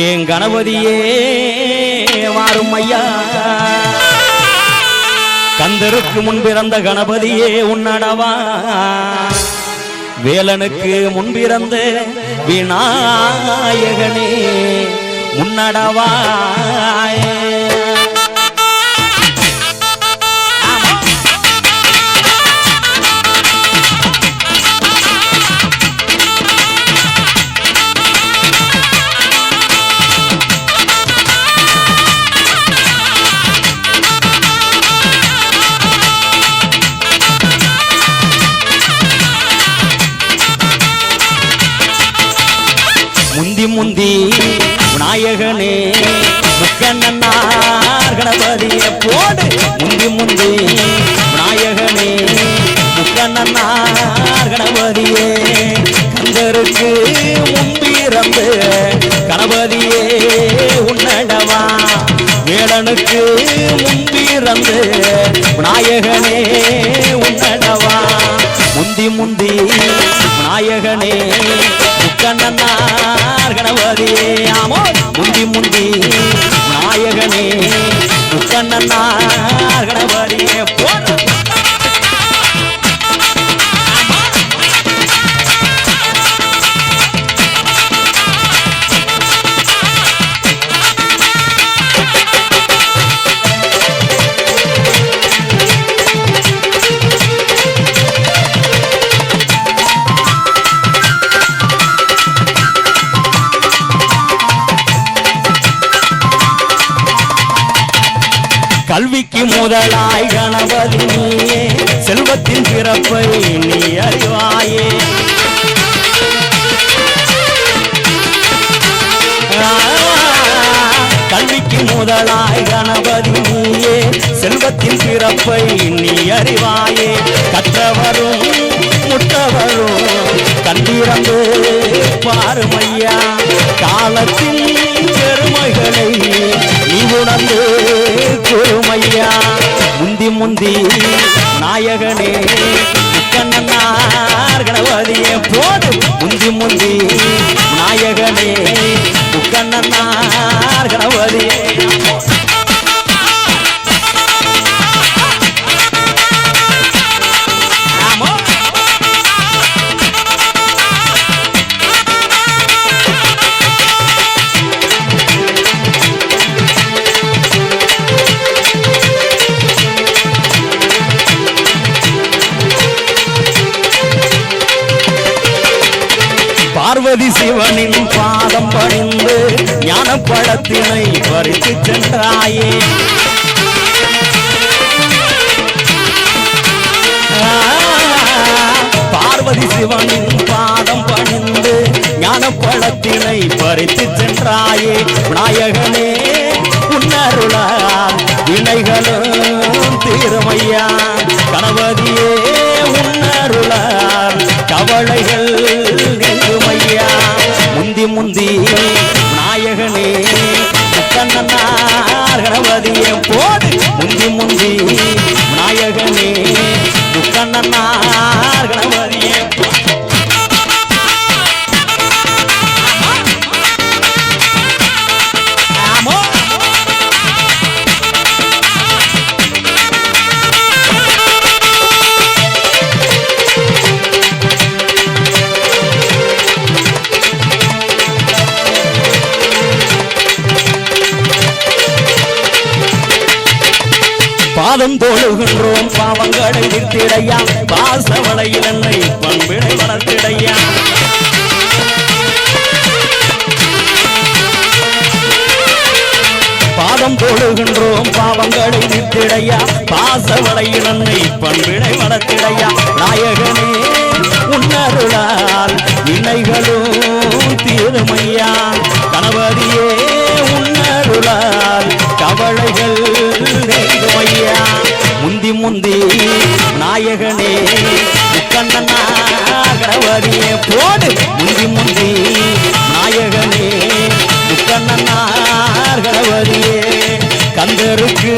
ஏன் கணபதியே வாரும் ஐயா. கந்தருக்கு முன்பிறந்த கணபதியே உன்னடவா வேலனுக்கு முன்பிறந்த விநாயகனே முன்னடவா முந்தி முந்தி விநாயகனே முக்கண்ணன்னார் கணபதியை போடு. முந்தி முந்தி விநாயகனே முக்கண்ணன்னார் முதலாய் கணபதி நீயே செல்வத்தின் பிறப்பை நீ அறிவாயே. கல்விக்கு முதலாய் கணபதி நீயே செல்வத்தின் பிறப்பை நீ அறிவாயே. கற்றவரும் முற்றவரும் கண்டிரந்து பாருமையா காலத்தின் முந்தி நாயகனே. பார்வதி சிவனின் பாதம் பணிந்து ஞான பழத்தினை பறித்து சென்றாயே. பார்வதி சிவனின் பாதம் பணிந்து ஞான பழத்தினை பறித்து சென்றாயே. விநாயகனே உன்னருளால் வினைகளும் தீரமையா. கண்ணனார் கணபதியே போடு முந்தி முந்தி விநாயகனே முக்கண்ணனார் பாதம் தோழுகின்றோம். பாவங்களை நிறுத்திடையா. பாசவளையில் என்னை பண்பினை வளர்த்திடையா. பாதம் போடுகின்றோம் பாவங்களை நிறுத்திடையா. பாசவளையில் என்னை பண்பினை வளர்த்திடையா. நாயகனே உன்னருளால் இணைகளும் தீருமையா. கணபதியே உன்னருளால் கவலைகள் முந்தி நாயகனே கண்ணனாகரவரியே போடு. முந்தி முந்தி நாயகனே கண்ணனாகரவரியே கந்தருக்கு